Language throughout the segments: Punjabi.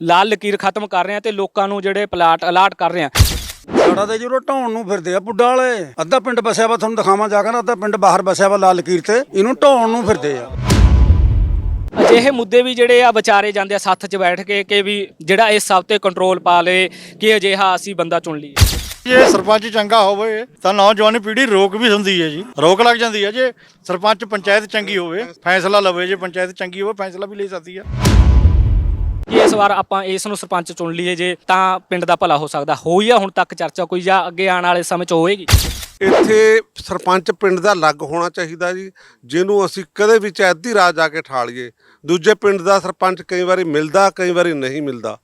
ਲਾਲ ਲਕੀਰ ਖਤਮ ਕਰ ਰਹੇ ਹਾਂ ਤੇ ਲੋਕਾਂ ਨੂੰ ਜਿਹੜੇ ਪਲਾਟ ਅਲਾਟ ਕਰ ਰਹੇ ਹਾਂ ਸਾਡਾ ਤੇ ਜਦੋਂ ਢਾਉਣ ਨੂੰ ਫਿਰਦੇ ਆ ਪੁੱਡਾ ਵਾਲੇ। ਅੱਧਾ ਪਿੰਡ ਬਸਿਆ ਵਾ ਤੁਹਾਨੂੰ ਦਿਖਾਵਾਂ ਜਾ ਕੇ ਨਾ ਅੱਧਾ ਪਿੰਡ ਬਾਹਰ ਬਸਿਆ ਵਾ ਲਾਲ ਲਕੀਰ ਤੇ। ਇਹਨੂੰ ਢਾਉਣ ਨੂੰ ਫਿਰਦੇ ਆ। ਅਜਿਹੇ ਮੁੱਦੇ ਵੀ ਜਿਹੜੇ ਆ ਵਿਚਾਰੇ ਜਾਂਦੇ ਆ ਸੱਥ 'ਚ ਬੈਠ ਕੇ ਕਿ ਵੀ ਜਿਹੜਾ ਇਸ ਸਭ ਤੇ ਕੰਟਰੋਲ ਪਾ ਲੇ ਕਿ ਅਜਿਹਾ ਅਸੀਂ ਬੰਦਾ ਚੁਣ ਲਈਏ। ਜੇ ਸਰਪੰਚ ਚੰਗਾ ਹੋਵੇ ਤਾਂ ਨੌਜਵਾਨ ਪੀੜ੍ਹੀ ਰੋਕ ਵੀ ਹੁੰਦੀ ਹੈ ਜੀ। ਰੋਕ ਲੱਗ ਜਾਂਦੀ ਹੈ ਜੇ ਸਰਪੰਚ ਪੰਚਾਇਤ ਚੰਗੀ ਹੋਵੇ ਫੈਸਲਾ ਲਵੇ ਜੇ ਪੰਚਾਇਤ ਚੰਗੀ ਹੋਵੇ ਫੈਸਲਾ ਵੀ ਲੈ ਸਕਦੀ ਇਸ ਵਾਰ ਆਪਾਂ ਇਸ ਨੂੰ ਸਰਪੰਚ ਚੁਣ ਲਈਏ ਜੇ ਤਾਂ ਪਿੰਡ ਦਾ ਭਲਾ ਹੋ ਸਕਦਾ। ਹੋਈ ਆ ਹੁਣ ਤੱਕ ਚਰਚਾ ਕੋਈ ਜਾਂ ਅੱਗੇ ਆਉਣ ਵਾਲੇ ਸਮੇਂ 'ਚ ਹੋਏਗੀ? ਇੱਥੇ ਸਰਪੰਚ ਪਿੰਡ ਦਾ ਅਲੱਗ ਹੋਣਾ ਚਾਹੀਦਾ ਜੀ ਜਿਹਨੂੰ ਅਸੀਂ ਕਦੇ ਵੀ ਅੱਧੀ ਰਾਤ ਜਾ ਕੇ ਠਾਲੀਏ ਦੂਜੇ ਪਿੰਡ ਦਾ ਸਰਪੰਚ ਕਈ ਵਾਰੀ ਮਿਲਦਾ ਕਈ ਵਾਰੀ ਨਹੀਂ ਮਿਲਦਾ।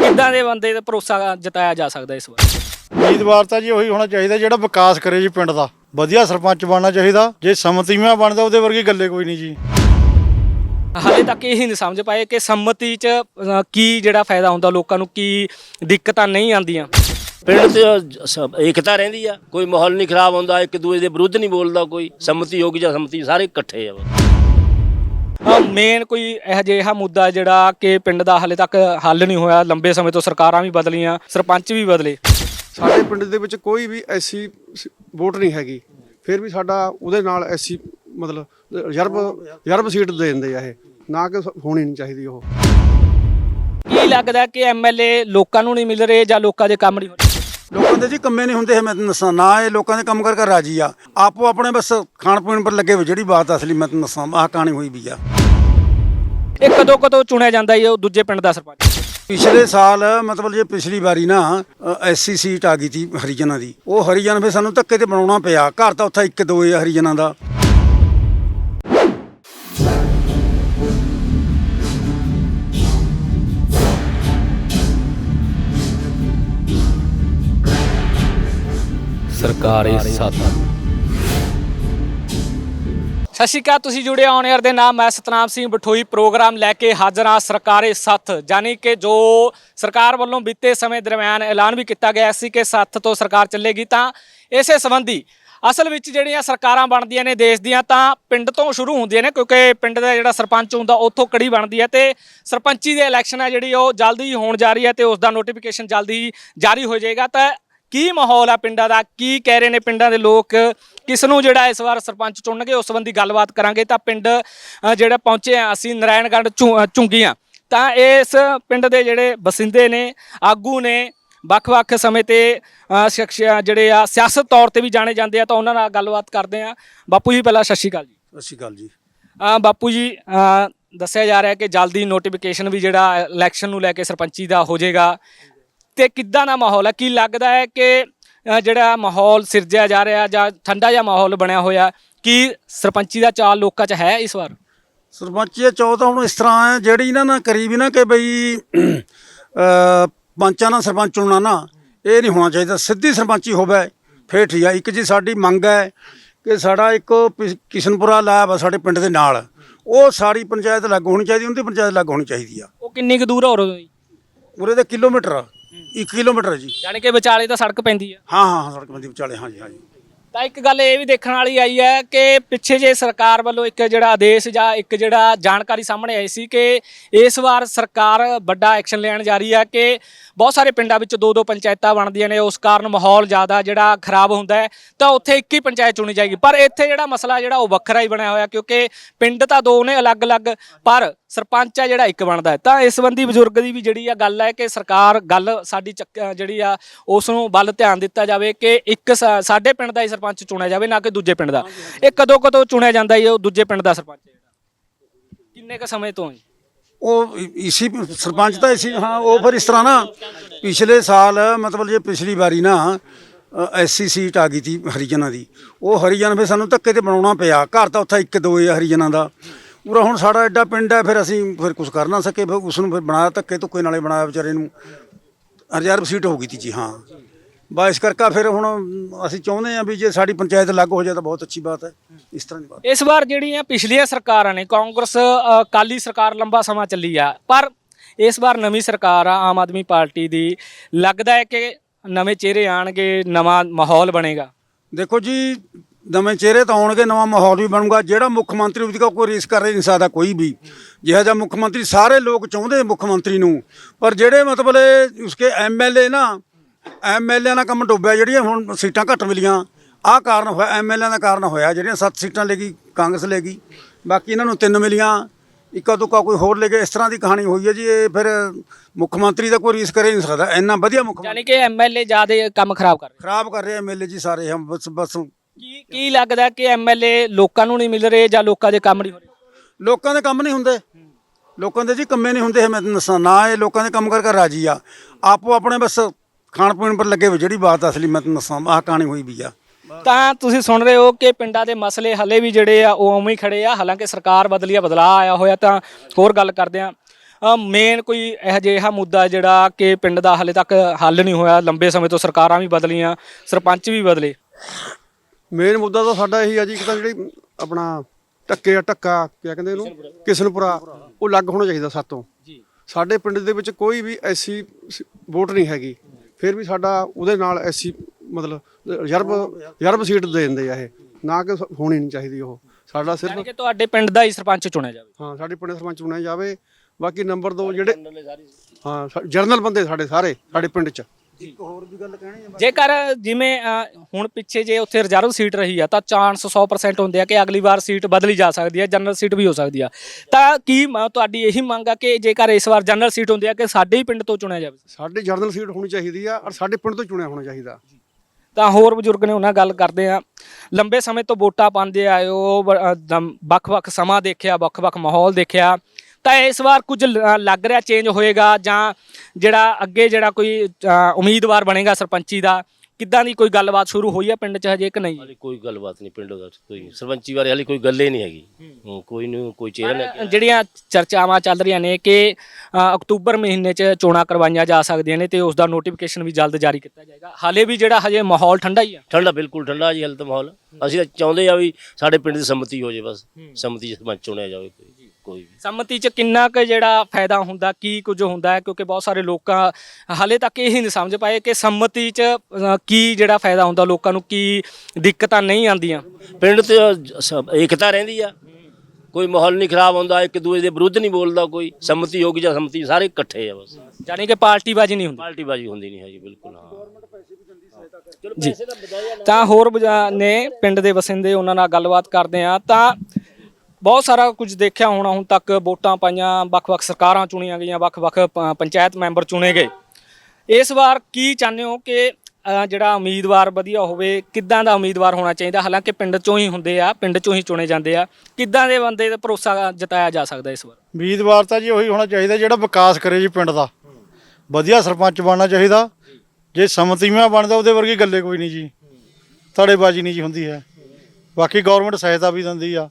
ਕਿੱਦਾਂ ਦੇ ਬੰਦੇ ਤੇ ਭਰੋਸਾ ਜਤਾਇਆ ਜਾ ਸਕਦਾ ਇਸ ਵਾਰ? ਉਮੀਦਵਾਰ ਤਾਂ ਜੀ ਉਹੀ ਹੋਣਾ ਚਾਹੀਦਾ ਜਿਹੜਾ ਵਿਕਾਸ ਕਰੇ ਜੀ ਪਿੰਡ ਦਾ। ਵਧੀਆ ਸਰਪੰਚ ਬਣਨਾ ਚਾਹੀਦਾ ਜੇ ਸੰਮਤੀਮਾ ਬਣਦਾ ਉਹਦੇ ਵਰਗੀ ਗੱਲੇ ਕੋਈ ਨਹੀਂ ਜੀ। ਹਾਲੇ ਤੱਕ ਇਹ ਨਹੀਂ ਸਮਝ ਪਾਏ ਕਿ ਸੰਮਤੀ 'ਚ ਅ, ਕੀ ਜਿਹੜਾ ਫਾਇਦਾ ਹੁੰਦਾ ਲੋਕਾਂ ਨੂੰ ਕੀ ਦਿੱਕਤਾਂ ਨਹੀਂ ਆਉਂਦੀਆਂ। ਪਿੰਡ 'ਚ ਸ- ਏਕਤਾ ਰਹਿੰਦੀ ਆ ਕੋਈ ਮਾਹੌਲ ਨਹੀਂ ਖਰਾਬ ਹੁੰਦਾ ਇੱਕ ਦੂਜੇ ਦੇ ਵਿਰੁੱਧ ਨਹੀਂ ਬੋਲਦਾ ਕੋਈ ਸੰਮਤੀ ਹੋਗੀ ਜਾਂ ਸੰਮਤੀ ਸਾਰੇ ਇਕੱਠੇ ਆ। ਮੇਨ ਕੋਈ ਇਹੋ ਜਿਹਾ ਮੁੱਦਾ ਜਿਹੜਾ ਕਿ ਪਿੰਡ ਦਾ ਹਾਲੇ ਤੱਕ ਹੱਲ ਨਹੀਂ ਹੋਇਆ ਲੰਬੇ ਸਮੇਂ ਤੋਂ ਸਰਕਾਰਾਂ ਵੀ ਬਦਲੀਆਂ ਸਰਪੰਚ ਵੀ ਬਦਲੇ। ਸਾਡੇ ਪਿੰਡ ਦੇ ਵਿੱਚ ਕੋਈ ਵੀ ਐਸੀ ਵੋਟ ਨਹੀਂ ਹੈਗੀ ਫਿਰ ਵੀ ਸਾਡਾ ਉਹਦੇ ਨਾਲ ਐਸੀ ਮਤਲਬ ਰਿਜ਼ਰਵ ਰਿਜ਼ਰਵ ਸੀਟ ਦੇ ਦਿੰਦੇ ਆ ਇਹ। ਨਾ ਕਿ ਹੋਣੀ ਨਹੀਂ ਚਾਹੀਦੀ ਉਹ। ਕੀ ਲੱਗਦਾ ਕਿ ਐਮਐਲਏ ਲੋਕਾਂ ਨੂੰ ਨਹੀਂ ਮਿਲ ਰਹੇ ਜਾਂ ਲੋਕਾਂ ਦੇ ਕੰਮ ਨਹੀਂ ਹੋ ਰਹੇ? ਲੋਕਾਂ ਦੇ ਜੀ ਕੰਮੇ ਨਹੀਂ ਹੁੰਦੇ ਇਹ ਮੈਂ ਦੱਸਾਂ। ਨਾ ਇਹ ਲੋਕਾਂ ਦੇ ਕੰਮ ਕਰ ਕਰ ਰਾਜੀ ਆ। ਆਪੋ ਆਪਣੇ ਬਸ ਖਾਣ ਪੀਣ ਪਰ ਲੱਗੇ ਹੋਏ ਜਿਹੜੀ ਬਾਤ ਅਸਲੀ ਮੈਂ ਤੁਹਾਨੂੰ ਦੱਸਾਂ। ਆਹ ਕਹਾਣੀ ਹੋਈ ਵੀ ਆ। ਇਹ ਕਦੋਂ ਕਦੋਂ ਚੁਣਿਆ ਜਾਂਦਾ ਹੈ ਉਹ ਦੂਜੇ ਪਿੰਡ ਦਾ ਸਰਪੰਚ? ਪਿਛਲੇ ਸਾਲ ਮਤਲਬ ਜੇ ਪਿਛਲੀ ਵਾਰੀ ਨਾ ਐਸਸੀ ਸੀਟ ਆ ਗਈ ਸੀ ਹਰੀਜਨਾਂ ਦੀ। ਉਹ ਹਰੀਜਨ ਫਿਰ ਸਾਨੂੰ ਧੱਕੇ ਤੇ ਬਣਾਉਣਾ ਪਿਆ। ਘਰ ਤਾਂ ਉੱਥੇ ਇੱਕ ਦੋ ਹੀ ਹਰੀਜਨਾਂ ਦਾ। ਸਰਕਾਰੀ ਸਾਥ ਸਤਿ ਸ਼੍ਰੀ ਅਕਾਲ, ਤੁਸੀਂ ਜੁੜੇ ਔਨ 에ਅਰ ਦੇ ਨਾਮ ਮੈਂ ਸਤਨਾਮ ਸਿੰਘ ਬਠੋਈ ਪ੍ਰੋਗਰਾਮ ਲੈ ਕੇ ਹਾਜ਼ਰ ਹਾਂ ਸਰਕਾਰੀ ਸੱਥ। ਯਾਨੀ ਕਿ ਜੋ ਸਰਕਾਰ ਵੱਲੋਂ ਬੀਤੇ ਸਮੇਂ ਦਰਮਿਆਨ ਐਲਾਨ ਵੀ ਕੀਤਾ ਗਿਆ ਸੀ ਕਿ ਸੱਥ ਤੋਂ ਸਰਕਾਰ ਚੱਲੇਗੀ ਤਾਂ ਇਸੇ ਸੰਬੰਧੀ ਅਸਲ ਵਿੱਚ ਜਿਹੜੀਆਂ ਸਰਕਾਰਾਂ ਬਣਦੀਆਂ ਨੇ ਦੇਸ਼ ਦੀਆਂ ਤਾਂ ਪਿੰਡ ਤੋਂ ਸ਼ੁਰੂ ਹੁੰਦੀਆਂ ਨੇ, ਕਿਉਂਕਿ ਪਿੰਡ ਦਾ ਜਿਹੜਾ ਸਰਪੰਚ ਹੁੰਦਾ, ਉੱਥੋਂ ਕੜੀ ਬਣਦੀ ਹੈ ਤੇ ਸਰਪੰਚੀ ਦੇ ਇਲੈਕਸ਼ਨ ਹੈ ਜਿਹੜੀ, ਉਹ ਜਲਦੀ ਹੋਣ ਜਾ ਰਹੀ ਹੈ ਤੇ ਉਸ ਦਾ ਨੋਟੀਫਿਕੇਸ਼ਨ ਜਲਦੀ ਜਾਰੀ ਹੋ ਜਾਏਗਾ। ਤਾਂ ਕੀ ਮਾਹੌਲ ਆ ਪਿੰਡਾਂ ਦਾ? ਕੀ ਕਹਿ ਰਹੇ ਨੇ ਪਿੰਡਾਂ ਦੇ ਲੋਕ? ਕਿਸ ਨੂੰ ਜਿਹੜਾ ਇਸ ਵਾਰ ਸਰਪੰਚ ਚੁਣਨਗੇ ਉਸ ਸੰਬੰਧੀ ਗੱਲਬਾਤ ਕਰਾਂਗੇ। ਤਾਂ ਪਿੰਡ ਜਿਹੜਾ ਪਹੁੰਚੇ ਆ ਅਸੀਂ ਨਾਰਾਇਣਗੜ੍ਹ ਝੁੰਗੀਆਂ ਤਾਂ ਇਸ ਪਿੰਡ ਦੇ ਜਿਹੜੇ ਬਸਿੰਦੇ ਨੇ ਆਗੂ ਨੇ ਵੱਖ-ਵੱਖ ਸਮੇਂ ਤੇ ਸ਼ਖਸ ਜਿਹੜੇ ਆ ਸਿਆਸਤ ਤੌਰ ਤੇ ਵੀ ਜਾਣੇ ਜਾਂਦੇ ਆ ਤਾਂ ਉਹਨਾਂ ਨਾਲ ਗੱਲਬਾਤ ਕਰਦੇ ਆ। ਬਾਪੂ ਜੀ ਪਹਿਲਾਂ ਸਤਿ ਸ਼੍ਰੀ ਅਕਾਲ ਜੀ। ਸਤਿ ਸ਼੍ਰੀ ਅਕਾਲ ਜੀ। ਬਾਪੂ ਜੀ ਦੱਸਿਆ ਜਾ ਰਿਹਾ ਕਿ ਜਲਦੀ ਨੋਟੀਫਿਕੇਸ਼ਨ ਵੀ ਜਿਹੜਾ ਇਲੈਕਸ਼ਨ ਨੂੰ ਲੈ ਕੇ ਸਰਪੰਚੀ ਦਾ ਹੋ ਜਾਏਗਾ। ਤੇ ਕਿੱਦਾਂ ਦਾ ਮਾਹੌਲ ਹੈ ਕੀ ਲੱਗਦਾ ਹੈ ਕਿ ਅ, ਜਿਹੜਾ ਮਾਹੌਲ ਸਿਰਜਿਆ ਜਾ ਰਿਹਾ ਜਾਂ ਠੰਡਾ ਜਿਹਾ ਮਾਹੌਲ ਬਣਿਆ ਹੋਇਆ ਕੀ ਸਰਪੰਚੀ ਦਾ ਚਾਲ ਲੋਕਾਂ 'ਚ ਹੈ ਇਸ ਵਾਰ? ਸਰਪੰਚੀ ਦਾ ਚੌਥ ਹੁਣ ਇਸ ਤਰ੍ਹਾਂ ਹੈ ਜਿਹੜੀ ਇਹਨਾਂ ਨਾਲ ਕਰੀ ਵੀ ਨਾ ਕਿ ਬਈ ਪੰਚਾਂ ਨਾਲ ਸਰਪੰਚ ਚੁਣਨਾ ਨਾ ਇਹ ਨਹੀਂ ਹੋਣਾ ਚਾਹੀਦਾ। ਸਿੱਧੀ ਸਰਪੰਚੀ ਹੋਵੇ ਫੇਰ ਠੀਕ ਆ। ਇੱਕ ਜੀ ਸਾਡੀ ਮੰਗ ਹੈ ਕਿ ਸਾਡਾ ਇੱਕ ਪਿ- ਕਿਸ਼ਨਪੁਰਾ ਲਾਇਆ ਸਾਡੇ ਪਿੰਡ ਦੇ ਨਾਲ। ਉਹ ਸਾਰੀ ਪੰਚਾਇਤ ਲੱਗ ਹੋਣੀ ਚਾਹੀਦੀ ਉਹਦੀ ਪੰਚਾਇਤ ਲੱਗ ਹੋਣੀ ਚਾਹੀਦੀ ਆ। ਉਹ ਕਿੰਨੀ ਕੁ ਦੂਰ ਹੋ ਰਹੀ ਉਰੇ ਦੇ ਕਿਲੋਮੀਟਰ ਆ। 1 ਕਿਲੋਮੀਟਰ ਜੀ। ਯਾਨੀ ਕਿ ਵਿਚਾਲੇ ਤਾਂ ਸੜਕ ਪੈਂਦੀ ਆ। ਹਾਂ ਹਾਂ ਹਾਂ, ਸੜਕ ਬੰਦੀ ਵਿਚਾਲੇ ਹਾਂ ਜੀ ਹਾਂ ਜੀ ਤਾਂ ਇੱਕ ਗੱਲ ਇਹ ਵੀ ਦੇਖਣ ਵਾਲੀ ਆਈ ਹੈ ਕਿ ਪਿੱਛੇ ਜੇ ਸਰਕਾਰ ਵੱਲੋਂ ਇੱਕ ਜਿਹੜਾ ਆਦੇਸ਼ ਜਾਂ ਇੱਕ ਜਿਹੜਾ ਜਾਣਕਾਰੀ ਸਾਹਮਣੇ ਆਈ ਸੀ ਕਿ ਇਸ ਵਾਰ ਸਰਕਾਰ ਵੱਡਾ ਐਕਸ਼ਨ ਲੈਣ ਜਾ ਰਹੀ ਹੈ ਕਿ ਬਹੁਤ ਸਾਰੇ ਪਿੰਡਾਂ ਵਿੱਚ ਦੋ ਦੋ ਪੰਚਾਇਤਾਂ ਬਣਦੀਆਂ ਨੇ, ਉਸ ਕਾਰਨ ਮਾਹੌਲ ਜ਼ਿਆਦਾ ਜਿਹੜਾ ਖਰਾਬ ਹੁੰਦਾ ਹੈ, ਤਾਂ ਉੱਥੇ ਇੱਕ ਹੀ ਪੰਚਾਇਤ ਚੁਣੀ ਜਾਏਗੀ। ਪਰ ਇੱਥੇ ਜਿਹੜਾ ਮਸਲਾ ਜਿਹੜਾ ਉਹ ਵੱਖਰਾ ਹੀ ਬਣਿਆ ਹੋਇਆ ਕਿਉਂਕਿ ਪਿੰਡ ਤਾਂ ਦੋ ਨੇ ਅਲੱਗ-ਅਲੱਗ, ਪਰ ਸਰਪੰਚ ਆ ਜਿਹੜਾ ਇੱਕ ਬਣਦਾ ਹੈ। ਤਾਂ ਇਸ ਸੰਬੰਧੀ ਬਜ਼ੁਰਗ ਦੀ ਵੀ ਜਿਹੜੀ ਆ ਗੱਲ ਹੈ ਕਿ ਸਰਕਾਰ ਗੱਲ ਸਾਡੀ ਚੱਕ- ਜਿਹੜੀ ਆ, ਉਸ ਨੂੰ ਵੱਲ ਧਿਆਨ ਦਿੱਤਾ ਜਾਵੇ ਕਿ ਇੱਕ ਸਾਡੇ ਪਿੰਡ ਦਾ ਹੀ ਸਰਪੰਚ ਚੁਣਿਆ ਜਾਵੇ ਨਾ ਕਿ ਦੂਜੇ ਪਿੰਡ ਦਾ। ਇਹ ਕਦੋਂ ਕਦੋਂ ਚੁਣਿਆ ਜਾਂਦਾ ਹੈ ਉਹ ਦੂਜੇ ਪਿੰਡ ਦਾ ਸਰਪੰਚ ਜਿਹੜਾ? ਕਿੰਨੇ ਕ ਸਮੇਂ ਤੋਂ ਜੀ? ਉਹ ਇਸੀ ਸਰਪੰਚ ਤਾਂ ਇਸੀ ਹਾਂ ਉਹ ਫਿਰ ਇਸ ਤਰ੍ਹਾਂ ਨਾ ਪਿਛਲੇ ਸਾਲ ਮਤਲਬ ਜੇ ਪਿਛਲੀ ਵਾਰੀ ਨਾ ਐਸਸੀ ਸੀਟ ਆ ਗਈ ਸੀ ਹਰੀਜਨਾਂ ਦੀ। ਉਹ ਹਰੀਜਨ ਫਿਰ ਸਾਨੂੰ ਧੱਕੇ ਤੇ ਬਣਾਉਣਾ ਪਿਆ। ਘਰ ਤਾਂ ਉੱਥੇ ਇੱਕ ਦੋ ਹੀ ਹਰੀਜਨਾਂ ਦਾ। ਪੂਰਾ ਹੁਣ ਸਾਡਾ ਐਡਾ ਪਿੰਡ ਹੈ ਫਿਰ ਅਸੀਂ ਫਿਰ ਕੁਝ ਕਰ ਨਾ ਸਕੇ। ਫਿਰ ਉਸ ਨੂੰ ਫਿਰ ਬਣਾਇਆ ਧੱਕੇ ਧੁੱਕੇ ਨਾਲੇ ਬਣਾਇਆ ਵਿਚਾਰੇ ਨੂੰ। ਰਿਜ਼ਰਵ ਸੀਟ ਹੋ ਗਈ ਤੀ ਜੀ ਹਾਂ। ਬਾ ਇਸ ਕਰਕੇ ਫਿਰ ਹੁਣ ਅਸੀਂ ਚਾਹੁੰਦੇ ਹਾਂ ਵੀ ਜੇ ਸਾਡੀ ਪੰਚਾਇਤ ਲੱਗ ਹੋ ਜਾਏ ਤਾਂ ਬਹੁਤ ਅੱਛੀ ਬਾਤ ਹੈ। ਇਸ ਤਰ੍ਹਾਂ ਦੀ ਬਾਤ ਇਸ ਵਾਰ ਜਿਹੜੀਆਂ ਪਿਛਲੀਆਂ ਸਰਕਾਰਾਂ ਨੇ ਕਾਂਗਰਸ ਅ, ਅਕਾਲੀ ਸਰਕਾਰ ਲੰਬਾ ਸਮਾਂ ਚੱਲੀ ਆ ਪਰ ਇਸ ਵਾਰ ਨਵੀਂ ਸਰਕਾਰ ਆ ਆਮ ਆਦਮੀ ਪਾਰਟੀ ਦੀ। ਲੱਗਦਾ ਹੈ ਕਿ ਨਵੇਂ ਚਿਹਰੇ ਆਣਗੇ ਨਵਾਂ ਮਾਹੌਲ ਬਣੇਗਾ। ਦੇਖੋ ਜੀ ਨਵੇਂ ਚਿਹਰੇ ਤਾਂ ਆਉਣਗੇ ਨਵਾਂ ਮਾਹੌਲ ਵੀ ਬਣੂਗਾ। ਜਿਹੜਾ ਮੁੱਖ ਮੰਤਰੀ ਉਹਦੀ ਕੋਈ ਰੀਸ ਕਰ ਨਹੀਂ ਸਕਦਾ ਕੋਈ ਵੀ। ਜਿਹੜਾ ਜਿਹਾ ਮੁੱਖ ਮੰਤਰੀ ਸਾਰੇ ਲੋਕ ਚਾਹੁੰਦੇ ਮੁੱਖ ਮੰਤਰੀ ਨੂੰ। ਪਰ ਜਿਹੜੇ ਮਤਲਬ ਉਸਕੇ ਐਮਐਲਏ ਨਾ ਐਮਐਲਏ ਨਾਲ ਕੰਮ ਡੁੱਬਿਆ ਜਿਹੜੀਆਂ ਹੁਣ ਸੀਟਾਂ ਘੱਟ ਮਿਲੀਆਂ। ਆਹ ਕਾਰਨ ਹੋਇਆ ਐਮਐਲਏ ਦਾ ਕਾਰਨ ਹੋਇਆ ਜਿਹੜੀਆਂ ਸੱਤ ਸੀਟਾਂ ਲੈ ਗਈ ਕਾਂਗਰਸ ਲੈ ਗਈ। ਬਾਕੀ ਇਹਨਾਂ ਨੂੰ ਤਿੰਨ ਮਿਲੀਆਂ। ਇੱਕਾ ਦੁੱਕਾ ਕੋਈ ਹੋਰ ਲੈ ਕੇ ਇਸ ਤਰ੍ਹਾਂ ਦੀ ਕਹਾਣੀ ਹੋਈ ਹੈ ਜੀ ਇਹ ਫਿਰ ਮੁੱਖ ਮੰਤਰੀ ਦਾ ਕੋਈ ਰੀਸ ਕਰੇ ਨਹੀਂ ਸਕਦਾ। ਇੰਨਾ ਵਧੀਆ ਮੁੱਖ ਮੰਤਰੀ ਯਾਨੀ ਕਿ ਐਮਐਲਏ ਜਿਆਦੇ ਕੰਮ ਖਰਾਬ ਕਰ ਰਹੇ। ਖਰਾਬ ਕਰ ਰਹੇ ਐਮਐਲਏ ਜੀ ਸਾਰੇ ਹਮ ਬਸ ਬਸ। ਕੀ ਕੀ ਲੱਗਦਾ ਕਿ ਐਮਐਲਏ ਲੋਕਾਂ ਨੂੰ ਨਹੀਂ ਮਿਲ ਰਹੇ ਜਾਂ ਲੋਕਾਂ ਦੇ ਕੰਮ ਨਹੀਂ ਹੋ ਰਹੇ? ਲੋਕਾਂ ਦੇ ਕੰਮ ਨਹੀਂ ਹੁੰਦੇ। ਲੋਕਾਂ ਦੇ ਜੀ ਕੰਮੇ ਨਹੀਂ ਹੁੰਦੇ ਮੈਂ ਦੱਸਾਂ। ਨਾ ਇਹ ਲੋਕਾਂ ਦੇ ਕੰਮ ਕਰ ਕਰ ਰਾਜੀ ਆ। ਆਪੋ ਆਪਣੇ ਬਸ ਖਾਣ ਪੀਣ ਪਰ ਲੱਗੇ ਹੋਏ ਜਿਹੜੀ ਬਾਤ ਅਸਲੀ ਮੈਂ ਤੈਨੂੰ ਦੱਸਾਂ ਆਹ ਕਹਾਣੀ ਹੋਈ ਵੀ ਆ। ਤਾਂ ਤੁਸੀਂ ਸੁਣ ਰਹੇ ਹੋ ਕਿ ਪਿੰਡਾਂ ਦੇ ਮਸਲੇ ਹਲੇ ਵੀ ਜਿਹੜੇ ਆ ਉਹ ਉਵੇਂ ਹੀ ਖੜੇ ਆ। ਹਾਲਾਂਕਿ ਸਰਕਾਰ ਬਦਲੀ ਆ ਬਦਲਾਅ ਆਇਆ ਹੋਇਆ ਤਾਂ ਹੋਰ ਗੱਲ ਕਰਦੇ ਆ ਮੇਨ ਕੋਈ ਇਹੋ ਜਿਹਾ ਮੁੱਦਾ ਜਿਹੜਾ ਕਿ ਪਿੰਡ ਦਾ ਹਲੇ ਤੱਕ ਹੱਲ ਨਹੀਂ ਹੋਇਆ। ਲੰਬੇ ਸਮੇਂ ਤੋਂ ਸਰਕਾਰਾਂ ਵੀ ਬਦਲੀਆਂ ਸਰਪੰਚ ਵੀ ਬਦਲੇ। ਮੇਨ ਮੁੱਦਾ ਤਾਂ ਸਾਡਾ ਇਹੀ ਆ ਜੀ ਇੱਕ ਤਾਂ ਜਿਹੜੀ ਆਪਣਾ ਟੱਕੇ ਆ ਟੱਕਾ ਕਿਆ ਕਹਿੰਦੇ ਇਹਨੂੰ? ਕਿਸਨਪੁਰਾ ਉਹ ਲੱਗ ਹੋਣਾ ਚਾਹੀਦਾ ਸਾਤੋਂ। ਜੀ। ਸਾਡੇ ਪਿੰਡ ਦੇ ਵਿੱਚ ਕੋਈ ਵੀ ਐਸੀ ਸ- ਵੋਟ ਨਹੀਂ ਹੈਗੀ। ਫਿਰ ਵੀ ਸਾਡਾ ਉਹਦੇ ਨਾਲ ਐਸੀ ਮਤਲਬ ਰਿਜ਼ਰਵ ਰਿਜ਼ਰਵ ਸੀਟ ਦੇ ਦਿੰਦੇ ਆ ਇਹ। ਨਾ ਕਿ ਹੋਣੀ ਨਹੀਂ ਚਾਹੀਦੀ ਉਹ। ਸਾਡਾ ਯਾਨੀ ਸਿਰਫ ਕਿ ਤੁਹਾਡੇ ਪਿੰਡ ਦਾ ਹੀ ਸਰਪੰਚ ਚੁਣਿਆ ਜਾਵੇ। ਹਾਂ ਸਾਡੇ ਪਿੰਡ ਸਰਪੰਚ ਚੁਣਿਆ ਜਾਵੇ। ਬਾਕੀ ਨੰਬਰ 2 ਜਿਹੜੇ ਹਾਂ ਜਰਨਲ ਬੰਦੇ ਸਾਡੇ ਸਾਰੇ ਸਾਡੇ ਪਿੰਡ 'ਚ। ਜੇਕਰ ਜਿਵੇਂ ਅ, ਹੁਣ ਪਿੱਛੇ ਜੇ ਉੱਥੇ ਰਿਜ਼ਰਵ ਸੀਟ ਰਹੀ ਆ ਤਾਂ ਚਾਂਸ 100% ਹੁੰਦੇ ਆ ਕਿ ਅਗਲੀ ਵਾਰ ਸੀਟ ਬਦਲੀ ਜਾ ਸਕਦੀ ਹੈ ਜਨਰਲ ਸੀਟ ਵੀ ਹੋ ਸਕਦੀ ਆ। ਤਾਂ ਕੀ ਮ- ਤੁਹਾਡੀ ਇਹੀ ਮੰਗ ਆ ਕਿ ਜੇਕਰ ਇਸ ਵਾਰ ਜਨਰਲ ਸੀਟ ਹੁੰਦੀ ਆ ਕਿ ਸਾਡੇ ਹੀ ਪਿੰਡ ਤੋਂ ਚੁਣਿਆ ਜਾਵੇ? ਸਾਡੇ ਜਰਨਲ ਸੀਟ ਹੋਣੀ ਚਾਹੀਦੀ ਆ ਔਰ ਸਾਡੇ ਪਿੰਡ ਤੋਂ ਚੁਣਿਆ ਹੋਣਾ ਚਾਹੀਦਾ। ਤਾਂ ਹੋਰ ਬਜ਼ੁਰਗ ਨੇ ਉਹਨਾਂ ਗੱਲ ਕਰਦੇ ਆ। ਲੰਬੇ ਸਮੇਂ ਤੋਂ ਵੋਟਾਂ ਪਾਉਂਦੇ ਆਏ ਉਹ ਬ- ਅ, ਦਮ- ਵੱਖ-ਵੱਖ ਸਮਾਂ ਦੇਖਿਆ ਵੱਖ-ਵੱਖ ਮਾਹੌਲ ਦੇਖਿਆ। ਤਾਂ ਇਸ ਵਾਰ ਕੁਝ ਲੱਗ ਰਿਹਾ ਚੇਂਜ ਹੋਏਗਾ ਜਾਂ ਜਿਹੜਾ ਅੱਗੇ ਜਿਹੜਾ ਕੋਈ ਉਮੀਦਵਾਰ ਬਣੇਗਾ ਸਰਪੰਚੀ ਦਾ ਕਿੱਦਾਂ ਦੀ ਕੋਈ ਗੱਲਬਾਤ ਸ਼ੁਰੂ ਹੋਈ ਹੈ ਪਿੰਡ 'ਚ ਹਜੇ ਕਿ ਨਹੀਂ? ਹਾਲੇ ਕੋਈ ਗੱਲਬਾਤ ਨਹੀਂ ਪਿੰਡ ਦਾ ਕੋਈ ਸਰਪੰਚੀ ਬਾਰੇ ਹਾਲੇ ਕੋਈ ਗੱਲ ਹੀ ਨਹੀਂ ਹੈਗੀ। ਕੋਈ ਨੂੰ ਕੋਈ ਚਿਹਰਾ ਨਹੀਂ ਜਿਹੜੀਆਂ ਚਰਚਾਵਾਂ ਚੱਲ ਰਹੀਆਂ ਨੇ ਕਿ ਅਕਤੂਬਰ ਮਹੀਨੇ 'ਚ ਚੋਣਾਂ ਕਰਵਾਈਆਂ ਜਾ ਸਕਦੀਆਂ ਨੇ ਤੇ ਉਸ ਦਾ ਨੋਟੀਫਿਕੇਸ਼ਨ ਵੀ ਜਲਦ ਜਾਰੀ ਕੀਤਾ ਜਾਏਗਾ। ਹਾਲੇ ਵੀ ਜਿਹੜਾ ਹਜੇ ਮਾਹੌਲ ਠੰਡਾ ਹੀ ਆ। ਠੰਡਾ ਬਿਲਕੁਲ ਠੰਡਾ ਜੀ ਹਾਲੇ ਤਾਂ ਮਾਹੌਲ। ਅਸੀਂ ਤਾਂ ਚਾਹੁੰਦੇ ਆ ਵੀ ਸਾਡੇ ਪਿੰਡ ਦੀ ਸੰਮਤੀ ਹੋ ਜੇ ਬਸ। ਸੰਮਤੀ ਸਰਪੰਚ ਚੁਣਿਆ ਜਾਵੇ ਕੋਈ। ਕੋਈ ਵੀ। ਸੰਮਤੀ 'ਚ ਕਿੰਨਾ ਕੁ ਜਿਹੜਾ ਫਾਇਦਾ ਹੁੰਦਾ ਕੀ ਕੁਝ ਹੁੰਦਾ ਹੈ? ਕਿਉਂਕਿ ਬਹੁਤ ਸਾਰੇ ਲੋਕਾਂ ਹਾਲੇ ਤੱਕ ਇਹ ਨਹੀਂ ਸਮਝ ਪਾਏ ਕਿ ਸੰਮਤੀ 'ਚ ਅ, ਕੀ ਜਿਹੜਾ ਫਾਇਦਾ ਹੁੰਦਾ ਲੋਕਾਂ ਨੂੰ ਕੀ ਦਿੱਕਤਾਂ ਨਹੀਂ ਆਉਂਦੀਆਂ? ਪਿੰਡ ਤੇ ਸਭ ਏਕਤਾ ਰਹਿੰਦੀ ਆ। ਕੋਈ ਮਾਹੌਲ ਨਹੀਂ ਖਰਾਬ ਹੁੰਦਾ ਇੱਕ ਦੂਜੇ ਦੇ ਵਿਰੁੱਧ ਨਹੀਂ ਬੋਲਦਾ ਕੋਈ। ਸੰਮਤੀ ਹੋ ਗਈ ਜਾਂ ਸੰਮਤੀ ਸਾਰੇ ਇਕੱਠੇ ਆ ਬਸ। ਯਾਨੀ ਕਿ ਪਾਰਟੀਬਾਜ਼ੀ ਨਹੀਂ ਹੁੰਦੀ। ਪਾਰਟੀ ਬਾਜੀ ਹੁੰਦੀ ਨਹੀਂ ਹੈਗੀ ਬਿਲਕੁਲ ਹਾਂ। ਜੀ। ਤਾਂ ਹੋਰ ਬਜਾ- ਨੇ ਪਿੰਡ ਦੇ ਵਸਿੰਦੇ ਉਹਨਾਂ ਨਾਲ ਗੱਲਬਾਤ ਕਰਦੇ ਆ ਤਾਂ ਬਹੁਤ ਸਾਰਾ ਕੁਝ ਦੇਖਿਆ ਹੋਣਾ ਹੁਣ ਤੱਕ, ਵੋਟਾਂ ਪਾਈਆਂ, ਵੱਖ-ਵੱਖ ਸਰਕਾਰਾਂ ਚੁਣੀਆਂ ਗਈਆਂ, ਵੱਖ-ਵੱਖ ਪੰਚਾਇਤ ਮੈਂਬਰ ਚੁਣੇ ਗਏ। ਇਸ ਵਾਰ ਕੀ ਚਾਹੁੰਦੇ ਹੋ ਕਿ ਜਿਹੜਾ ਉਮੀਦਵਾਰ ਵਧੀਆ ਹੋਵੇ, ਕਿੱਦਾਂ ਦਾ ਉਮੀਦਵਾਰ ਹੋਣਾ ਚਾਹੀਦਾ? ਹਾਲਾਂਕਿ ਪਿੰਡ ਚੋਂ ਹੀ ਹੁੰਦੇ ਆ, ਪਿੰਡ ਚੋਂ ਹੀ ਚੁਣੇ ਜਾਂਦੇ ਆ। ਕਿੱਦਾਂ ਦੇ ਬੰਦੇ ਦਾ ਭਰੋਸਾ ਜਤਾਇਆ ਜਾ ਸਕਦਾ ਇਸ ਵਾਰ? ਉਮੀਦਵਾਰ ਤਾਂ ਜੀ ਉਹੀ ਹੋਣਾ ਚਾਹੀਦਾ ਜਿਹੜਾ ਵਿਕਾਸ ਕਰੇ ਜੀ ਪਿੰਡ ਦਾ। ਵਧੀਆ ਸਰਪੰਚ ਬਣਨਾ ਚਾਹੀਦਾ। ਜੇ ਸਮਤੀਮਾ ਬਣਦਾ, ਉਹਦੇ ਵਰਗੀ ਗੱਲੇ ਕੋਈ ਨਹੀਂ ਜੀ। ਧੜੇਬਾਜ਼ੀ ਨਹੀਂ ਜੀ ਹੁੰਦੀ ਹੈ। ਬਾਕੀ ਗਵਰਨਮੈਂਟ ਸਹਾਇਤਾ ਵੀ ਦਿੰਦੀ ਆ।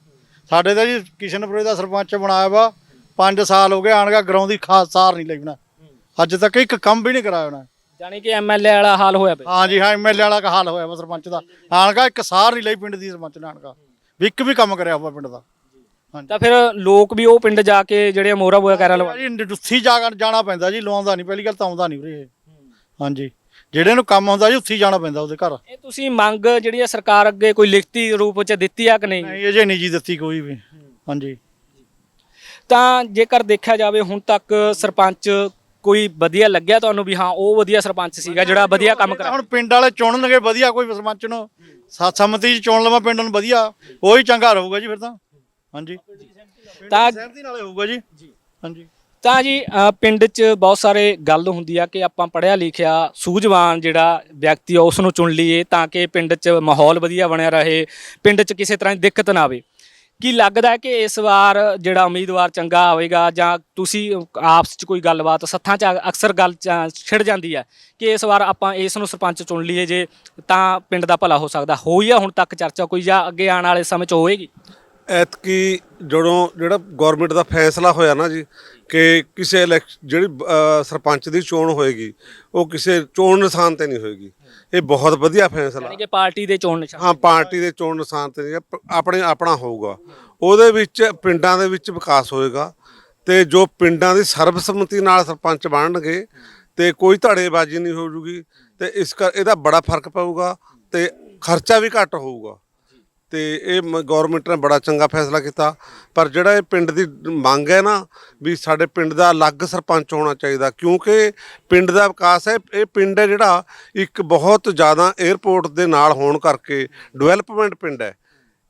ਸਾਡੇ ਤਾਂ ਜੀ ਕਿਸ਼ਨਪੁਰੇ ਦਾ ਸਰਪੰਚ ਬਣਾਇਆ ਵਾ 5 ਸਾਲ ਹੋ ਗਏ ਆਣਗਾ ਗਰਾਉਂ ਦੀ ਖਾਸ ਸਾਰ ਨਹੀਂ ਲੈਣਾ ਅੱਜ ਤੱਕ ਇੱਕ ਕੰਮ ਵੀ ਨਹੀਂ ਕਰਾਇਆ ਉਹਨੇ ਯਾਨੀ ਕਿ ਐਮਐਲਏ ਵਾਲਾ ਹਾਲ ਹੋਇਆ ਪਿਆ। ਹਾਂ ਜੀ ਹਾਂ ਐਮਐਲਏ ਵਾਲਾ ਕਾ ਹਾਲ ਹੋਇਆ ਵਾ ਸਰਪੰਚ ਦਾ। ਆਣਗਾ ਇੱਕ ਸਾਰ ਨਹੀਂ ਲਈ ਪਿੰਡ ਦੀ ਸਰਪੰਚ ਨੇ ਆਣਗਾ। ਵੀ ਇੱਕ ਵੀ ਕੰਮ ਕਰਿਆ ਹੋਇਆ ਪਿੰਡ ਦਾ। ਤਾਂ ਫਿਰ ਲੋਕ ਵੀ ਉਹ ਪਿੰਡ ਜਾ ਕੇ ਜਿਹੜੇ ਮੋਹਰਾ ਵਗੈਰਾ ਲਵਾ ਜੀ ਜਾ ਜਾਣਾ ਪੈਂਦਾ ਜੀ ਲਵਾਉਂਦਾ ਨਹੀਂ ਪਹਿਲੀ ਗੱਲ ਤਾਂ ਆਉਂਦਾ ਨਹੀਂ ਵੀਰੇ। ਹਾਂਜੀ ਜਿਹੜੇ ਨੂੰ ਕੰਮ ਹੁੰਦਾ ਜੀ ਉੱਥੀ ਜਾਣਾ ਪੈਂਦਾ ਉਹਦੇ ਘਰ। ਇਹ ਤੁਸੀਂ ਮੰਗ ਜਿਹੜੀ ਹੈ ਸਰਕਾਰ ਅੱਗੇ ਕੋਈ ਲਿਖਤੀ ਰੂਪ ਚ ਦਿੱਤੀ ਆ ਕਿ ਨਹੀਂ? ਨਹੀਂ ਅਜੇ ਨਹੀਂ ਜੀ ਦਿੱਤੀ ਕੋਈ ਵੀ। ਹਾਂਜੀ। ਤਾਂ ਜੇਕਰ ਦੇਖਿਆ ਜਾਵੇ ਹੁਣ ਤੱਕ ਸਰਪੰਚ ਕੋਈ ਵਧੀਆ ਲੱਗਿਆ ਤੁਹਾਨੂੰ ਵੀ? ਹਾਂ ਉਹ ਵਧੀਆ ਸਰਪੰਚ ਸੀਗਾ ਜਿਹੜਾ ਵਧੀਆ ਕੰਮ ਕਰਾ ਹੁਣ ਪਿੰਡ ਵਾਲੇ ਚੁਣਨਗੇ ਵਧੀਆ ਕੋਈ ਸਰਪੰਚ ਨੂੰ? ਸਾ- ਸੰਮਤੀ ਚ ਚੁਣ ਲਵਾਂ ਪਿੰਡ ਨੂੰ ਵਧੀਆ। ਉਹੀ ਚੰਗਾ ਰਹੂਗਾ ਜੀ ਫਿਰ ਤਾਂ। ਹਾਂਜੀ। ਤਾਂ ਸਹਿਮਤੀ ਨਾਲੇ ਹੋਊਗਾ ਜੀ। ਹਾਂਜੀ। ਤਾਂ ਜੀ ਅ, ਪਿੰਡ 'ਚ ਬਹੁਤ ਸਾਰੇ ਗੱਲ ਹੁੰਦੀ ਆ ਕਿ ਆਪਾਂ ਪੜਿਆ ਲਿਖਿਆ ਸੂਝਵਾਨ ਜਿਹੜਾ ਵਿਅਕਤੀ ਆ ਉਸ ਨੂੰ ਚੁਣ ਲਈਏ ਤਾਂ ਕਿ ਪਿੰਡ 'ਚ ਮਾਹੌਲ ਵਧੀਆ ਬਣਿਆ ਰਹੇ ਪਿੰਡ 'ਚ ਕਿਸੇ ਤਰ੍ਹਾਂ ਦੀ ਦਿੱਕਤ ਨਾ ਆਵੇ। ਕੀ ਲੱਗਦਾ ਹੈ ਕਿ ਇਸ ਵਾਰ ਜਿਹੜਾ ਉਮੀਦਵਾਰ ਚੰਗਾ ਆਵੇਗਾ ਜਾਂ ਤੁਸੀਂ ਆਪਸ 'ਚ ਕੋਈ ਗੱਲਬਾਤ ਸੱਥਾਂ 'ਚ ਅਕਸਰ ਗੱਲ ਚ- ਛਿੜ ਜਾਂਦੀ ਹੈ ਕਿ ਇਸ ਵਾਰ ਆਪਾਂ ਇਸ ਨੂੰ ਸਰਪੰਚ ਚੁਣ ਲਈਏ ਜੇ ਤਾਂ ਪਿੰਡ ਦਾ ਭਲਾ ਹੋ ਸਕਦਾ? ਹੋਈ ਆ ਹੁਣ ਤੱਕ ਚਰਚਾ ਕੋਈ ਜਾਂ ਅੱਗੇ ਆਉਣ ਵਾਲੇ ਸਮੇਂ 'ਚ ਹੋਵੇਗੀ? ਐਤਕੀ ਜਦੋਂ ਜਿਹੜਾ ਗਵਰਨਮੈਂਟ ਦਾ ਫੈਸਲਾ ਹੋਇਆ ਨਾ ਜੀ ਕਿ ਕਿਸੇ ਇਲੈਕਸ਼ ਜਿਹੜੀ ਅ, ਸਰਪੰਚ ਦੀ ਚੋਣ ਹੋਏਗੀ ਉਹ ਕਿਸੇ ਚੋਣ ਨਿਸ਼ਾਨ ਤੇ ਨਹੀਂ ਹੋਏਗੀ। ਇਹ ਬਹੁਤ ਵਧੀਆ ਫੈਸਲਾ। ਯਾਨੀ ਕਿ ਪਾਰਟੀ ਦੇ ਚੋਣ ਨਿਸ਼ਾਨ। ਹਾਂ ਪਾਰਟੀ ਦੇ ਚੋਣ ਨਿਸ਼ਾਨ ਤੇ ਨਹੀਂ ਪ- ਆਪਣੇ ਆਪਣਾ ਹੋਊਗਾ। ਉਹਦੇ ਵਿੱਚ ਪਿੰਡਾਂ ਦੇ ਵਿੱਚ ਵਿਕਾਸ ਹੋਏਗਾ ਤੇ ਜੋ ਪਿੰਡਾਂ ਦੀ ਸਰਬਸੰਮਤੀ ਨਾਲ ਸਰਪੰਚ ਬਣਨਗੇ ਤੇ ਕੋਈ ਧੜੇਬਾਜ਼ੀ ਨਹੀਂ ਹੋ ਜੂਗੀ ਤੇ ਇਸ ਕਰ ਇਹਦਾ ਬੜਾ ਫ਼ਰਕ ਪਊਗਾ ਤੇ ਖਰਚਾ ਵੀ ਘੱਟ ਹੋਊਗਾ। ਤੇ ਇਹ ਗਵਰਨਮੈਂਟ ਨੇ ਬੜਾ ਚੰਗਾ ਫੈਸਲਾ ਕੀਤਾ। ਪਰ ਜਿਹੜਾ ਇਹ ਪਿੰਡ ਦੀ ਮੰਗ ਹੈ ਨਾ ਵੀ ਸਾਡੇ ਪਿੰਡ ਦਾ ਅਲੱਗ ਸਰਪੰਚ ਹੋਣਾ ਚਾਹੀਦਾ, ਕਿਉਂਕਿ ਪਿੰਡ ਦਾ ਵਿਕਾਸ ਹੈ, ਇਹ ਪਿੰਡ ਹੈ ਜਿਹੜਾ ਇੱਕ ਬਹੁਤ ਜ਼ਿਆਦਾ 에ਅਰਪੋਰਟ ਦੇ ਨਾਲ ਹੋਣ ਕਰਕੇ ਡਿਵੈਲਪਮੈਂਟ ਪਿੰਡ ਹੈ।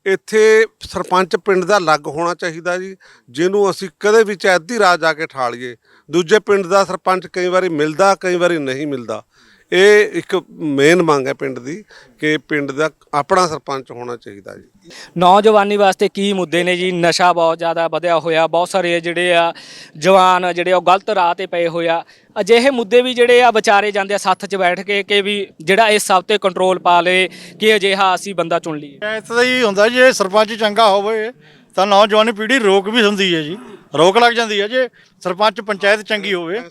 ਇੱਥੇ ਸਰਪੰਚ ਪਿੰਡ ਦਾ ਅਲੱਗ ਹੋਣਾ ਚਾਹੀਦਾ ਜੀ, ਜਿਹਨੂੰ ਅਸੀਂ ਕਦੇ ਵੀ ਚਾਹੇ ਅੱਧੀ ਰਾਤ ਜਾ ਕੇ ਠਾਲੀਏ। ਦੂਜੇ ਪਿੰਡ ਦਾ ਸਰਪੰਚ ਕਈ ਵਾਰੀ ਮਿਲਦਾ, ਕਈ ਵਾਰੀ ਨਹੀਂ ਮਿਲਦਾ। ਇਹ ਇੱਕ ਮੇਨ ਮੰਗ ਹੈ ਪਿੰਡ ਦੀ ਕਿ ਪਿੰਡ ਦਾ ਆਪਣਾ ਸਰਪੰਚ ਹੋਣਾ ਚਾਹੀਦਾ ਜੀ। ਨੌਜਵਾਨੀ ਵਾਸਤੇ ਕੀ ਮੁੱਦੇ ਨੇ ਜੀ? ਨਸ਼ਾ ਬਹੁਤ ਜ਼ਿਆਦਾ ਵਧਿਆ ਹੋਇਆ ਬਹੁਤ ਸਾਰੇ ਜਿਹੜੇ ਆ ਜਵਾਨ ਜਿਹੜੇ ਆ ਉਹ ਗਲਤ ਰਾਹ ਤੇ ਪਏ ਹੋਇਆ ਅਜਿਹੇ ਮੁੱਦੇ ਵੀ ਜਿਹੜੇ ਆ ਵਿਚਾਰੇ ਜਾਂਦੇ ਆ ਸੱਥ 'ਚ ਬੈਠ ਕੇ ਕਿ ਵੀ ਜਿਹੜਾ ਇਸ ਸਭ ਤੇ ਕੰਟਰੋਲ ਪਾ ਲੇ ਕਿ ਅਜਿਹਾ ਅਸੀਂ ਬੰਦਾ ਚੁਣ ਲਈਏ। ਪੰਚਾਇਤ ਦਾ ਹੀ ਹੁੰਦਾ ਜੇ ਸਰਪੰਚ ਚੰਗਾ ਹੋਵੇ ਤਾਂ ਨੌਜਵਾਨ ਪੀੜ੍ਹੀ ਰੋਕ ਵੀ ਹੁੰਦੀ ਹੈ ਜੀ। ਰੋਕ ਲੱਗ ਜਾਂਦੀ ਹੈ ਜੇ ਸਰਪੰਚ ਪੰਚਾਇਤ ਚੰਗੀ ਹੋਵੇ।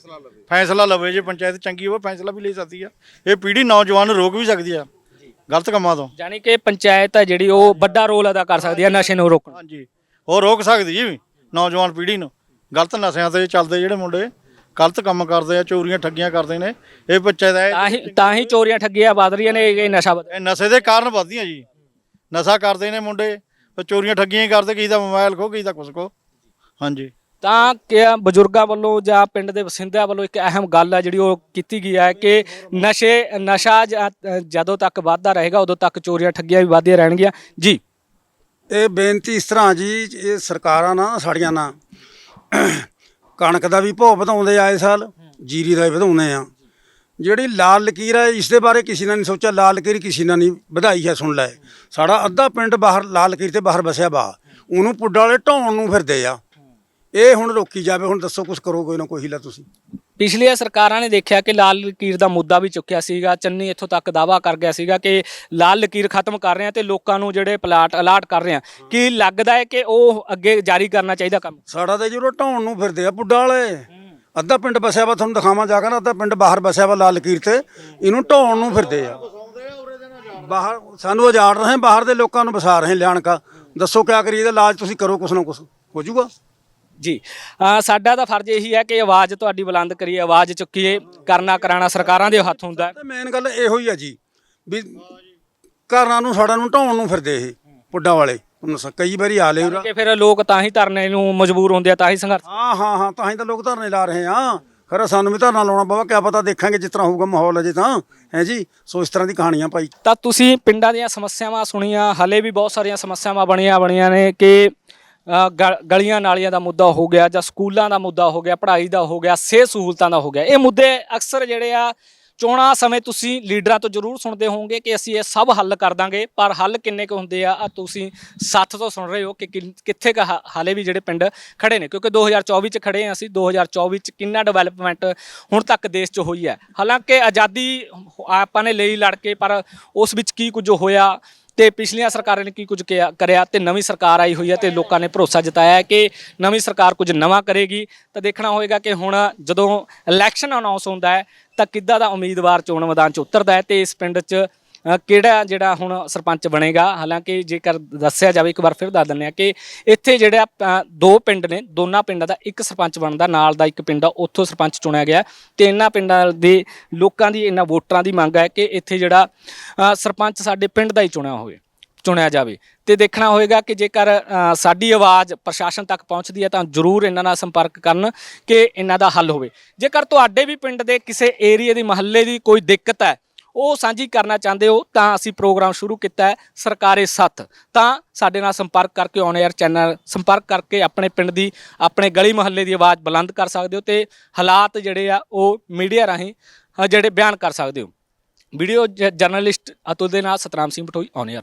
ਫੈਸਲਾ ਲਵੇ ਜੇ ਪੰਚਾਇਤ ਚੰਗੀ ਹੋਵੇ ਫੈਸਲਾ ਵੀ ਲੈ ਸਕਦੀ ਆ। ਇਹ ਪੀੜ੍ਹੀ ਨੌਜਵਾਨ ਨੂੰ ਰੋਕ ਵੀ ਸਕਦੀ ਆ। ਗਲਤ ਕੰਮਾਂ ਤੋਂ। ਯਾਨੀ ਕਿ ਪੰਚਾਇਤ ਹੈ ਜਿਹੜੀ ਉਹ ਵੱਡਾ ਰੋਲ ਅਦਾ ਕਰ ਸਕਦੀ ਹੈ ਨਸ਼ੇ ਨੂੰ ਰੋਕਣ। ਹਾਂਜੀ। ਉਹ ਰੋਕ ਸਕਦੀ ਜੀ ਨੌਜਵਾਨ ਪੀੜ੍ਹੀ ਨੂੰ। ਗਲਤ ਨਸ਼ਿਆਂ ਤੇ ਚੱਲਦੇ ਜਿਹੜੇ ਮੁੰਡੇ ਗਲਤ ਕੰਮ ਕਰਦੇ ਆ ਚੋਰੀਆਂ ਠੱਗੀਆਂ ਕਰਦੇ ਨੇ ਇਹ ਬੱਚੇ ਦਾ ਤਾਂ ਹੀ ਤਾਂ ਹੀ ਚੋਰੀਆਂ ਠੱਗੀਆਂ ਵੱਧ ਰਹੀਆਂ ਨੇ ਇਹ ਨਸ਼ਾ ਵਧ ਇਹ ਨਸ਼ੇ ਦੇ ਕਾਰਨ ਵੱਧਦੀਆਂ ਜੀ। ਨਸ਼ਾ ਕਰਦੇ ਨੇ ਮੁੰਡੇ ਚੋਰੀਆਂ ਠੱਗੀਆਂ ਹੀ ਕਰਦੇ ਕਿਸੇ ਦਾ ਮੋਬਾਈਲ ਖੋ ਕਿਸੇ ਦਾ ਕੁਛ ਖੋ। ਹਾਂਜੀ। ਤਾਂ ਕਿ ਬਜ਼ੁਰਗਾਂ ਵੱਲੋਂ ਜਾਂ ਪਿੰਡ ਦੇ ਵਸਿੰਦਿਆਂ ਵੱਲੋਂ ਇੱਕ ਅਹਿਮ ਗੱਲ ਹੈ ਜਿਹੜੀ ਉਹ ਕੀਤੀ ਗਈ ਹੈ ਕਿ ਨਸ਼ੇ, ਨਸ਼ਾ ਜ- ਜਦੋਂ ਤੱਕ ਵੱਧਦਾ ਰਹੇਗਾ, ਉਦੋਂ ਤੱਕ ਚੋਰੀਆਂ ਠੱਗੀਆਂ ਵੀ ਵੱਧਦੀਆਂ ਰਹਿਣਗੀਆਂ। ਜੀ। ਇਹ ਬੇਨਤੀ ਇਸ ਤਰ੍ਹਾਂ ਜੀ, ਇਹ ਸਰਕਾਰਾਂ ਨਾ ਸਾਡੀਆਂ ਨਾ ਕਣਕ ਦਾ ਵੀ ਭਾਅ ਵਧਾਉਂਦੇ ਆਏ ਸਾਲ, ਜੀਰੀ ਦਾ ਵੀ ਵਧਾਉਂਦੇ ਆ। ਜਿਹੜੀ ਲਾਲ ਲਕੀਰ ਹੈ ਇਸ ਦੇ ਬਾਰੇ ਕਿਸੇ ਨੇ ਨਹੀਂ ਸੋਚਿਆ, ਲਾਲ ਲਕੀਰ ਕਿਸੇ ਨੇ ਨਹੀਂ ਵਧਾਈ ਹੈ ਸੁਣ ਲੈ। ਸਾਡਾ ਅੱਧਾ ਪਿੰਡ ਬਾਹਰ, ਲਾਲ ਲਕੀਰ ਤੇ ਬਾਹਰ ਵਸਿਆ ਬਾ ਉਹਨੂੰ ਪੁੱਡਾ ਵਾਲੇ ਢਾਉਣ ਨੂੰ ਫਿਰਦੇ ਆ। ਇਹ ਹੁਣ ਰੋਕੀ ਜਾਵੇ ਹੁਣ ਦੱਸੋ ਕੁਝ ਕਰੋ ਕੋਈ ਨਾ ਕੋਈ ਹੀਲਾ ਤੁਸੀਂ। ਪਿਛਲੀਆਂ ਸਰਕਾਰਾਂ ਨੇ ਦੇਖਿਆ ਕਿ ਲਾਲ ਲਕੀਰ ਦਾ ਮੁੱਦਾ ਵੀ ਚੁੱਕਿਆ ਸੀਗਾ ਚੰਨੀ ਇੱਥੋਂ ਤੱਕ ਦਾਵਾ ਕਰ ਗਿਆ ਸੀਗਾ ਕਿ ਲਾਲ ਲਕੀਰ ਖਤਮ ਕਰ ਰਹੇ ਆ ਤੇ ਲੋਕਾਂ ਨੂੰ ਜਿਹੜੇ ਪਲਾਟ ਅਲਾਟ ਕਰ ਰਹੇ ਆ ਕੀ ਲੱਗਦਾ ਹੈ ਕਿ ਉਹ ਅੱਗੇ ਜਾਰੀ ਕਰਨਾ ਚਾਹੀਦਾ ਕੰਮ? ਸਾਡਾ ਤੇ ਜਦੋਂ ਢਾਉਣ ਨੂੰ ਫਿਰਦੇ ਆ ਪੁੱਡਾ ਵਾਲੇ। ਅੱਧਾ ਪਿੰਡ ਵਸਿਆ ਵਾ ਤੁਹਾਨੂੰ ਦਿਖਾਵਾਂ ਜਾ ਕੇ ਨਾ ਅੱਧਾ ਪਿੰਡ ਬਾਹਰ ਵਸਿਆ ਵਾ ਲਾਲ ਲਕੀਰ ਤੇ। ਇਹਨੂੰ ਢਾਉਣ ਨੂੰ ਫਿਰਦੇ ਆ। ਬਾਹਰ ਸਾਨੂੰ ਉਜਾੜ ਰਹੇ ਬਾਹਰ ਦੇ ਲੋਕਾਂ ਨੂੰ ਵਸਾ ਰਹੇ ਲਿਆਣ ਕਾ। ਦੱਸੋ ਕਿਆ ਕਰੀਏ ਇਹਦਾ ਇਲਾਜ ਤੁਸੀਂ ਕਰੋ ਕੁਛ ਨਾ ਕੁਛ। ਹੋ ਜਾਊਗਾ। ਜੀ। ਸਾਡਾ ਤਾਂ ਫਰਜ਼ ਇਹੀ ਹੈ ਕਿ ਆਵਾਜ਼ ਤੁਹਾਡੀ ਬੁਲੰਦ ਕਰੀਏ ਆਵਾਜ਼ ਚੁੱਕੀਏ ਕਰਨਾ ਕਰਾਣਾ ਸਰਕਾਰਾਂ ਦੇ ਹੱਥ ਹੁੰਦਾ। ਹੈ। ਤੇ ਮੇਨ ਗੱਲ ਇਹੋ ਹੀ ਆ ਜੀ ਵੀ ਘਰਾਂ ਨੂੰ ਸਾੜਾਂ ਨੂੰ ਢਾਉਣ ਨੂੰ ਫਿਰਦੇ ਇਹ ਪੁੱਡਾ ਵਾਲੇ। ਹੁਣ ਸ- ਕਈ ਵਾਰੀ ਆ ਲਏ ਉਰਾ ਕਿ ਫਿਰ ਲੋਕ ਤਾਂ ਹੀ ਧਰਨੇ ਨੂੰ ਮਜਬੂਰ ਹੁੰਦੇ ਆ ਤਾਂ ਹੀ ਸੰਘਰਸ਼। ਹਾਂ ਹਾਂ ਹਾਂ ਤਾਂ ਹੀ ਤਾਂ ਲੋਕ ਧਰਨੇ ਲਾ ਰਹੇ ਆ। ਖਰਾ ਸਾਨੂੰ ਵੀ ਧਰਨਾ ਲਾਉਣਾ ਪਵਾ ਕਿਆ ਪਤਾ ਦੇਖਾਂਗੇ ਜਿਸ ਤਰ੍ਹਾਂ ਹੋਊਗਾ ਮਾਹੌਲ ਅਜੇ ਤਾਂ। ਹੈ ਜੀ? ਸੋ ਇਸ ਤਰ੍ਹਾਂ ਦੀ ਕਹਾਣੀਆਂ ਭਾਈ। ਤਾਂ ਤੁਸੀਂ ਪਿੰਡਾਂ ਦੀਆਂ ਸਮੱਸਿਆਵਾਂ ਸੁਣੀਆਂ ਹਲੇ ਵੀ ਬਹੁਤ ਸਾਰੀਆਂ ਸਮੱਸਿਆਵਾਂ ਬਣੀਆਂ ਬਣੀਆਂ ਨੇ ਕਿ ਅ, ਗ- ਗਲੀਆਂ ਨਾਲੀਆਂ ਦਾ ਮੁੱਦਾ ਹੋ ਗਿਆ ਜਾਂ ਸਕੂਲਾਂ ਦਾ ਮੁੱਦਾ ਹੋ ਗਿਆ ਪੜ੍ਹਾਈ ਦਾ ਹੋ ਗਿਆ ਸਿਹਤ ਸਹੂਲਤਾਂ ਦਾ ਹੋ ਗਿਆ। ਇਹ ਮੁੱਦੇ ਅਕਸਰ ਜਿਹੜੇ ਆ ਚੋਣਾਂ ਸਮੇਂ ਤੁਸੀਂ ਲੀਡਰਾਂ ਤੋਂ ਜ਼ਰੂਰ ਸੁਣਦੇ ਹੋਵੋਗੇ ਕਿ ਅਸੀਂ ਇਹ ਸਭ ਹੱਲ ਕਰ ਦਾਂਗੇ ਪਰ ਹੱਲ ਕਿੰਨੇ ਕੁ ਹੁੰਦੇ ਆ ਆ ਤੁਸੀਂ ਸੱਥ ਤੋਂ ਸੁਣ ਰਹੇ ਹੋ ਕਿ ਕਿੰਨ- ਕਿੱਥੇ ਹ ਹਾਲੇ ਵੀ ਜਿਹੜੇ ਪਿੰਡ ਖੜੇ ਨੇ ਕਿਉਂਕਿ 2024 ਚ ਖੜੇ ਆ ਅਸੀਂ 2024 ਚ ਕਿੰਨਾ ਡਿਵੈਲਪਮੈਂਟ ਹੁਣ ਤੱਕ ਦੇਸ਼ 'ਚ ਹੋਈ ਹੈ। ਹਾਲਾਂਕਿ ਆਜ਼ਾਦੀ ਆਪਾਂ ਨੇ ਲਈ ਲੜ ਕੇ ਪਰ ਉਸ ਵਿੱਚ ਕੀ ਕੁਝ ਹੋਇਆ ਤੇ ਪਿਛਲੀਆਂ ਸਰਕਾਰਾਂ ਨੇ ਕੀ ਕੁਝ ਕਿਹਾ- ਕਰਿਆ ਤੇ ਨਵੀਂ ਸਰਕਾਰ ਆਈ ਹੋਈ ਹੈ ਤੇ ਲੋਕਾਂ ਨੇ ਭਰੋਸਾ ਜਤਾਇਆ ਕਿ ਨਵੀਂ ਸਰਕਾਰ ਕੁਝ ਨਵਾਂ ਕਰੇਗੀ। ਤਾਂ ਦੇਖਣਾ ਹੋਏਗਾ ਕਿ ਹੁਣ ਜਦੋਂ ਇਲੈਕਸ਼ਨ ਅਨਾਉਂਸ ਹੁੰਦਾ ਹੈ ਤਾਂ ਕਿੱਦਾਂ ਦਾ ਉਮੀਦਵਾਰ ਚੋਣ ਮੈਦਾਨ 'ਚ ਉਤਰਦਾ ਹੈ ਤੇ ਇਸ ਪਿੰਡ 'ਚ ਅ, ਕਿਹੜਾ ਜਿਹੜਾ ਹੁਣ ਸਰਪੰਚ ਬਣੇਗਾ? ਹਾਲਾਂਕਿ ਜੇਕਰ ਦੱਸਿਆ ਜਾਵੇ ਇੱਕ ਵਾਰ ਫਿਰ ਦੱਸ ਦਿੰਦੇ ਆ ਕਿ ਇੱਥੇ ਜਿਹੜਾ ਅ, ਦੋ ਪਿੰਡ ਨੇ ਦੋਨਾਂ ਪਿੰਡਾਂ ਦਾ ਇੱਕ ਸਰਪੰਚ ਬਣਦਾ ਨਾਲ ਦਾ ਇੱਕ ਪਿੰਡ ਆ ਉੱਥੋਂ ਸਰਪੰਚ ਚੁਣਿਆ ਗਿਆ। ਤੇ ਇਹਨਾਂ ਪਿੰਡਾਂ ਦੇ ਲੋਕਾਂ ਦੀ ਇਹਨਾਂ ਵੋਟਰਾਂ ਦੀ ਮੰਗ ਹੈ ਕਿ ਇੱਥੇ ਜਿਹੜਾ ਅ, ਸਰਪੰਚ ਸਾਡੇ ਪਿੰਡ ਦਾ ਹੀ ਚੁਣਿਆ ਹੋਵੇ ਚੁਣਿਆ ਜਾਵੇ। ਤੇ ਦੇਖਣਾ ਹੋਏਗਾ ਕਿ ਜੇਕਰ ਅ, ਸਾਡੀ ਆਵਾਜ਼ ਪ੍ਰਸ਼ਾਸਨ ਤੱਕ ਪਹੁੰਚਦੀ ਹੈ ਤਾਂ ਜ਼ਰੂਰ ਇਹਨਾਂ ਨਾਲ ਸੰਪਰਕ ਕਰਨ ਕਿ ਇਹਨਾਂ ਦਾ ਹੱਲ ਹੋਵੇ। ਜੇਕਰ ਤੁਹਾਡੇ ਵੀ ਪਿੰਡ ਦੇ ਕਿਸੇ ਏਰੀਆ ਦੀ ਮਹੱਲੇ ਦੀ ਕੋਈ ਦਿੱਕਤ ਹੈ ਉਹ ਸਾਂਝੀ ਕਰਨਾ ਚਾਹੁੰਦੇ ਹੋ, ਤਾਂ ਅਸੀਂ ਪ੍ਰੋਗਰਾਮ ਸ਼ੁਰੂ ਕੀਤਾ ਹੈ, ਸਰਕਾਰੇ ਸੱਥ ਤਾਂ ਸਾਡੇ ਨਾਲ ਸੰਪਰਕ ਕਰਕੇ ਔਨ 에ਅਰ ਚੈਨਲ ਸੰਪਰਕ ਕਰਕੇ ਆਪਣੇ ਪਿੰਡ ਦੀ, ਆਪਣੇ ਗਲੀ ਮੁਹੱਲੇ ਦੀ ਆਵਾਜ਼ ਬੁਲੰਦ ਕਰ ਸਕਦੇ ਹੋ ਤੇ ਹਾਲਾਤ ਜਿਹੜੇ ਆ, ਉਹ ਮੀਡੀਆ ਰਾਹੀਂ ਜਿਹੜੇ ਬਿਆਨ ਕਰ ਸਕਦੇ ਹੋ। ਵੀਡੀਓ ਜ- ਜਰਨਲਿਸਟ ਅਤੁਲ ਦੇ ਨਾਲ ਸਤਨਾਮ ਸਿੰਘ ਬਟੋਈ ਔਨ 에ਅਰ